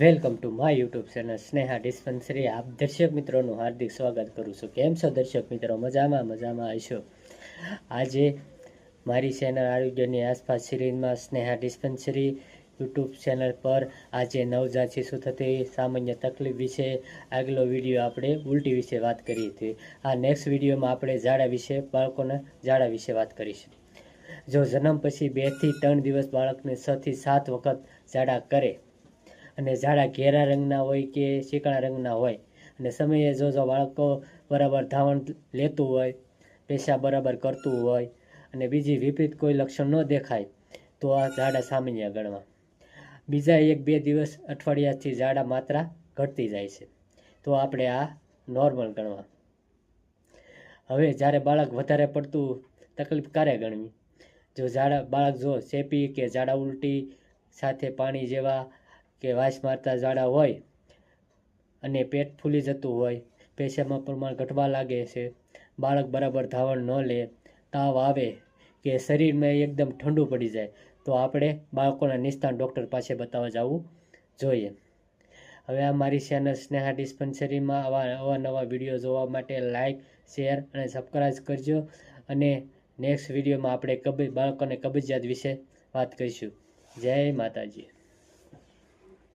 Welcome to my YouTube channel Sneha dispensary આપ દર્શક મિત્રોનું હાર્દિક સ્વાગત કરું છું. કેમ છો દર્શક મિત્રો? મજામાં મજામાં હશો? આજે મારી ચેનલ આરોગ્યની આસપાસ સિરીઝમાં સ્નેહા ડિસ્પન્સરી યુટ્યુબ ચેનલ પર આજે નવજાત શિશુ થતી સામાન્ય તકલીફ વિશે આગલો વીડિયો આપણે ઉલટી વિશે વાત કરી હતી આ નેક્સ્ટ વિડીયોમાં આપણે ઝાડા વિશે, બાળકોના ઝાડા વિશે વાત કરીશું. જો જન્મ પછી બેથી ત્રણ દિવસ બાળકને છથી સાત વખત ઝાડા કરે અને ઝાડા ઘેરા રંગના હોય કે ચીકણા રંગના હોય. અને સમયે જો જો બાળકો બરાબર ધાવણ લેતું હોય પેશાબ બરાબર કરતું હોય અને બીજી વિપરીત કોઈ લક્ષણ ન દેખાય, તો આ ઝાડા સામાન્ય ગણવા. બીજા એક બે દિવસ અઠવાડિયાથી ઝાડા માત્રા ઘટતી જાય છે. તો આપણે આ નોર્મલ ગણવા. હવે જ્યારે બાળક વધારે પડતું તકલીફ ક્યારે ગણવી? જો ઝાડા બાળક જો ચેપી કે ઝાડા ઉલટી સાથે પાણી જેવા કે વાસ મારતા ઝાડા હોય અને પેટ ફૂલી જતું હોય પેશાબમાં પ્રમાણ ઘટવા લાગે છે, બાળક બરાબર ધાવણ ન લે, તાવ આવે કે શરીરમાં એકદમ ઠંડુ પડી જાય, તો આપણે બાળકોના નિષ્ણાત ડૉક્ટર પાસે બતાવવા જવું જોઈએ. હવે આ મારી ચેનલ સ્નેહા ડિસ્પેન્સરીમાં આવા અવાનવા વીડિયો જોવા માટે લાઇક શેર અને સબસ્ક્રાઈબ કરજો અને નેક્સ્ટ વિડીયોમાં આપણે કબી, બાળકોને કબજિયાત વિશે વાત કરીશું. જય માતાજી.